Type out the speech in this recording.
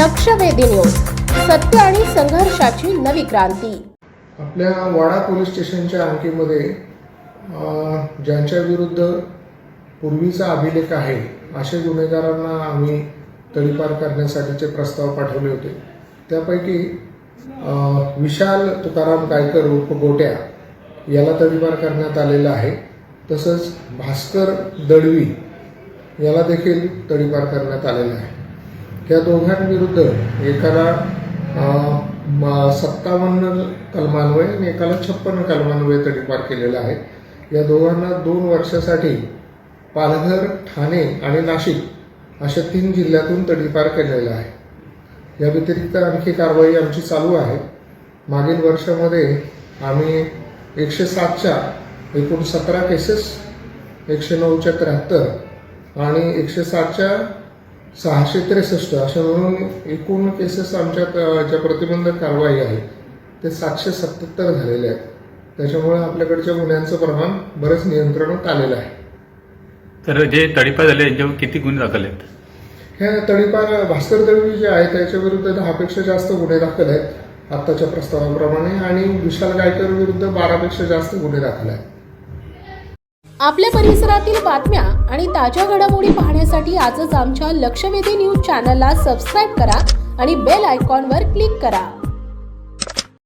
लक्षवेधी न्यूज. सत्य आणि संघर्षाची नवी क्रांती. आपल्या वाडा पोलीस स्टेशनच्या अंकीमध्ये ज्यांच्या विरुद्ध पूर्वीचा अभिलेख आहे अशा गुन्हेगारांना आम्ही तडीपार करण्यासाठीचे प्रस्ताव पाठवले होते. त्यापैकी विशाल तुकाराम गायकर उर्फ गोट्या याला तडीपार करण्यात आलेला आहे. तसंच भास्कर दळवी याला देखील तडीपार करण्यात आलेला आहे. त्या दोघांविरुद्ध एकाला सत्तावन्न कलमान्वये आणि एकाला छप्पन्न कलमान्वये तडीपार केलेला आहे. या दोघांना दोन वर्षासाठी पालघर ठाणे आणि नाशिक अशा तीन जिल्ह्यातून तडीपार केलेला आहे. या व्यतिरिक्त आणखी कारवाई आमची चालू आहे. मागील वर्षामध्ये आम्ही एकशे सातच्या एकूण सतरा केसेस एकशे नऊच्या त्र्याहत्तर आणि एकशे सातच्या सहाशे त्रेसष्ट अशा म्हणून एकूण केसेस आमच्यात अ, ज्या प्रतिबंधक कारवाई आहे ते सातशे सत्याहत्तर झालेले आहेत. त्याच्यामुळे आपल्याकडच्या गुन्ह्यांचं प्रमाण बरंच नियंत्रणात आलेलं आहे. तर जे तडीपार झाले यांच्यावर किती गुन्हे दाखल आहेत? हे तडीपार भास्कर दळवी जे आहे त्याच्या विरुद्ध दहापेक्षा जास्त गुन्हे दाखल आहेत आत्ताच्या प्रस्तावाप्रमाणे. आणि विशाल गायकर विरुद्ध बारापेक्षा जास्त गुन्हे दाखल आहेत. आपल्या परिसरातील बातम्या आणि ताज्या घडामोडी पाहण्यासाठी आजच आमच्या लक्षवेधी न्यूज चॅनलला सबस्क्राईब करा आणि बेल आयकॉनवर क्लिक करा.